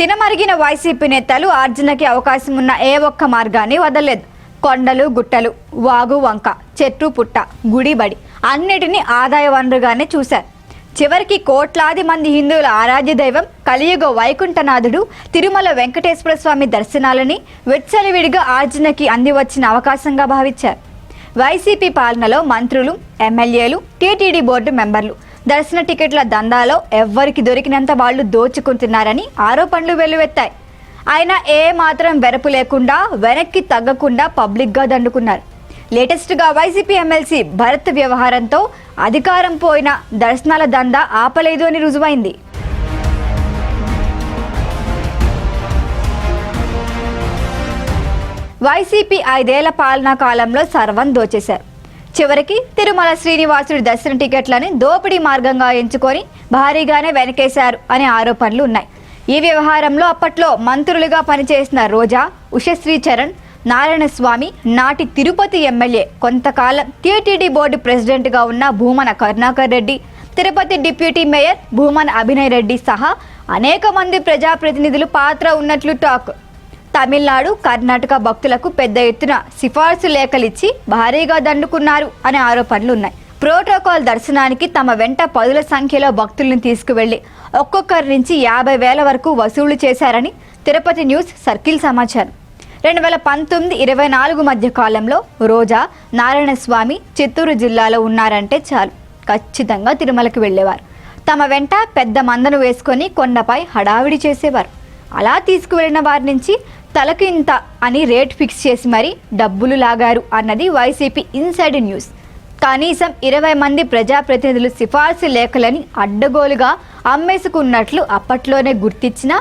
తినమరిగిన YCP నేతలు ఆర్జనకి అవకాశం ఉన్న ఏ ఒక్క మార్గాన్ని వదలలేదు. కొండలు గుట్టలు వాగు వంక చెట్టు పుట్ట గుడిబడి అన్నిటినీ ఆదాయ వనరుగానే చూశారు. చివరికి కోట్లాది మంది హిందువుల ఆరాధ్య దైవం కలియుగ వైకుంఠనాథుడు తిరుమల వెంకటేశ్వర స్వామి దర్శనాలని వెచ్చలివిడిగా ఆర్జనకి అందివచ్చిన అవకాశంగా భావించారు. వైసీపీ పాలనలో మంత్రులు ఎమ్మెల్యేలు టీటీడీ బోర్డు మెంబర్లు దర్శన టికెట్ల దందాలో ఎవ్వరికి దొరికినంత వాళ్ళు దోచుకుంటున్నారని ఆరోపణలు వెల్లువెత్తాయి. ఆయన ఏ మాత్రం వెరపు లేకుండా వెనక్కి తగ్గకుండా పబ్లిక్గా దండుకున్నారు. లేటెస్ట్గా వైసీపీ ఎమ్మెల్సీ భరత్ వ్యవహారంతో అధికారం పోయిన దర్శనాల దందా ఆపలేదు అని రుజువైంది. వైసీపీ ఐదేళ్ళ పాలనా కాలంలో సర్వం దోచేశారు. చివరికి తిరుమల శ్రీనివాసుడి దర్శన టికెట్లని దోపిడీ మార్గంగా ఎంచుకొని భారీగానే వెనకేశారు అనే ఆరోపణలు ఉన్నాయి. ఈ వ్యవహారంలో అప్పట్లో మంత్రులుగా పనిచేసిన రోజా ఉషశ్రీ చరణ్ నారాయణ స్వామి నాటి తిరుపతి ఎమ్మెల్యే కొంతకాలం టీటీడీ బోర్డు ప్రెసిడెంట్గా ఉన్న భూమన కరుణాకర్ రెడ్డి తిరుపతి డిప్యూటీ మేయర్ భూమన అభినయ్ రెడ్డి సహా అనేక మంది ప్రజాప్రతినిధులు పాత్ర ఉన్నట్లు టాక్. తమిళనాడు కర్ణాటక భక్తులకు పెద్ద ఎత్తున సిఫార్సు లేఖలిచ్చి భారీగా దండుకున్నారు అనే ఆరోపణలు ఉన్నాయి ప్రోటోకాల్ దర్శనానికి తమ వెంట పదుల సంఖ్యలో భక్తుల్ని తీసుకువెళ్ళి ఒక్కొక్కరి నుంచి యాభై వేల వరకు వసూలు చేశారని తిరుపతి న్యూస్ సర్కిల్ సమాచారం. రెండు వేల పంతొమ్మిది ఇరవై నాలుగు మధ్య కాలంలో రోజా నారాయణ స్వామి చిత్తూరు జిల్లాలో ఉన్నారంటే చాలు. ఖచ్చితంగా తిరుమలకు వెళ్ళేవారు. తమ వెంట పెద్ద మందను వేసుకొని కొండపై హడావిడి చేసేవారు. అలా తీసుకువెళ్ళిన వారి నుంచి తలకు ఇంత అని రేట్ ఫిక్స్ చేసి మరీ డబ్బులు లాగారు అన్నది వైసీపీ ఇన్సైడ్ న్యూస్. కనీసం ఇరవై మంది ప్రజాప్రతినిధులు సిఫార్సు లేఖలని అడ్డగోలుగా అమ్మేసుకున్నట్లు అప్పట్లోనే గుర్తించిన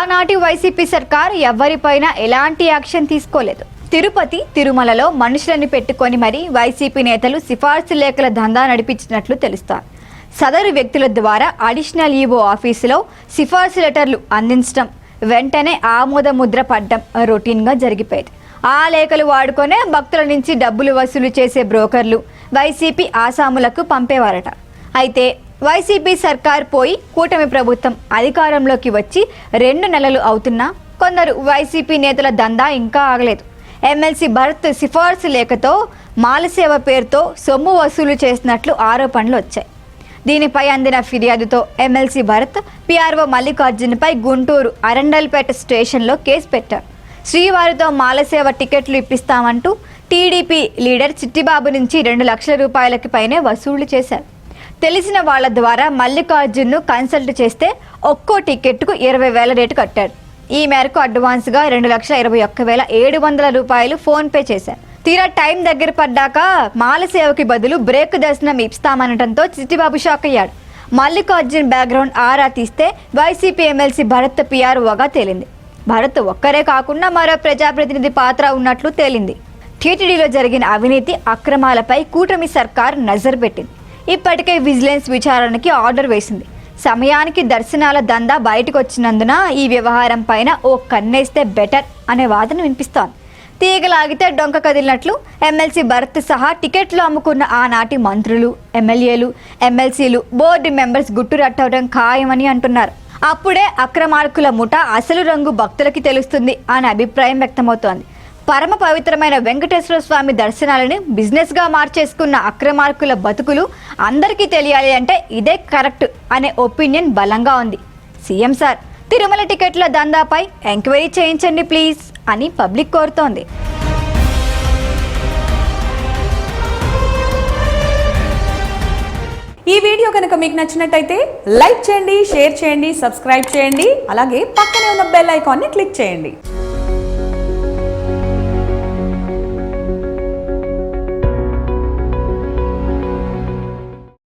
ఆనాటి వైసీపీ సర్కార్ ఎవరిపైనా ఎలాంటి యాక్షన్ తీసుకోలేదు. తిరుపతి తిరుమలలో మనుషులను పెట్టుకొని మరీ వైసీపీ నేతలు సిఫార్సు లేఖల దందా నడిపించినట్లు తెలుస్తారు సదరు వ్యక్తుల ద్వారా అడిషనల్ ఈవో ఆఫీసులో సిఫార్సు లెటర్లు అందించడం వెంటనే ఆమోద ముద్ర పడ్డం రొటీన్గా జరిగిపోయేది. ఆ లేఖలు వాడుకొనే భక్తుల నుంచి డబ్బులు వసూలు చేసే బ్రోకర్లు వైసీపీ ఆసాములకు పంపేవారట. అయితే వైసీపీ సర్కార్ పోయి కూటమి ప్రభుత్వం అధికారంలోకి వచ్చి రెండు నెలలు అవుతున్నా కొందరు వైసీపీ నేతల దందా ఇంకా ఆగలేదు. ఎమ్మెల్సీ భరత్ సిఫార్సు లేఖతో మాలసేవ పేరుతో సొమ్ము వసూలు చేసినట్లు ఆరోపణలు వచ్చాయి. దీనిపై అందిన ఫిర్యాదుతో ఎమ్మెల్సీ భరత్ పిఆర్ఓ మల్లికార్జున్పై గుంటూరు అరండల్పేట స్టేషన్లో కేసు పెట్టారు. శ్రీవారితో మాలసేవ టికెట్లు ఇప్పిస్తామంటూ టీడీపీ లీడర్ చిట్టిబాబు నుంచి రెండు లక్షల రూపాయలకి పైనే వసూళ్ళు చేశారు. తెలిసిన వాళ్ళ ద్వారా మల్లికార్జున్ను కన్సల్ట్ చేస్తే ఒక్కో టికెట్కు ఇరవై వేల రేటు కట్టాడు ఈ మేరకు అడ్వాన్స్గా రెండు లక్షల ఇరవై ఒక్క వేల ఏడు వందల రూపాయలు ఫోన్పే చేశారు. తీరా టైం దగ్గర పడ్డాక మాలసేవకి బదులు బ్రేక్ దర్శనం ఇస్తామనటంతో చిట్టిబాబు షాక్ అయ్యాడు. మల్లికార్జున్ బ్యాక్గ్రౌండ్ ఆరా తీస్తే వైసీపీ ఎమ్మెల్సీ భరత్ పిఆర్ఓగా తేలింది. భరత్ ఒక్కరే కాకుండా మరో ప్రజాప్రతినిధి పాత్ర ఉన్నట్లు తేలింది. టీటీడీలో జరిగిన అవినీతి అక్రమాలపై కూటమి సర్కార్ నజర్ పెట్టింది. ఇప్పటికే విజిలెన్స్ విచారణకి ఆర్డర్ వేసింది. సమయానికి దర్శనాల దందా బయటకు వచ్చినందున ఈ వ్యవహారం పైన ఓ కన్నేస్తే బెటర్ అనే వాదన వినిపిస్తోంది. తీగలాగితే డొంక కదిలినట్లు ఎమ్మెల్సీ భరత్ సహా టికెట్లు అమ్ముకున్న ఆనాటి మంత్రులు ఎమ్మెల్యేలు ఎమ్మెల్సీలు బోర్డు మెంబర్స్ గుట్టు రట్టవడం ఖాయమని అంటున్నారు. అప్పుడే అక్రమార్కుల ముఠ అసలు రంగు భక్తులకి తెలుస్తుంది అనే అభిప్రాయం వ్యక్తమవుతోంది. పరమ పవిత్రమైన వెంకటేశ్వర స్వామి దర్శనాలని బిజినెస్గా మార్చేసుకున్న అక్రమార్కుల బతుకులు అందరికీ తెలియాలి అంటే ఇదే కరెక్ట్ అనే ఒపీనియన్ బలంగా ఉంది. సీఎం సార్ తిరుమల టికెట్ల దందాపై ఎంక్వైరీ చేయించండి ప్లీజ్ అని పబ్లిక్ కోరుతోంది. ఈ వీడియో కనుక మీకు నచ్చినట్టయితే లైక్ చేయండి షేర్ చేయండి సబ్స్క్రైబ్ చేయండి అలాగే పక్కనే ఉన్న బెల్ ఐకాన్ని క్లిక్ చేయండి.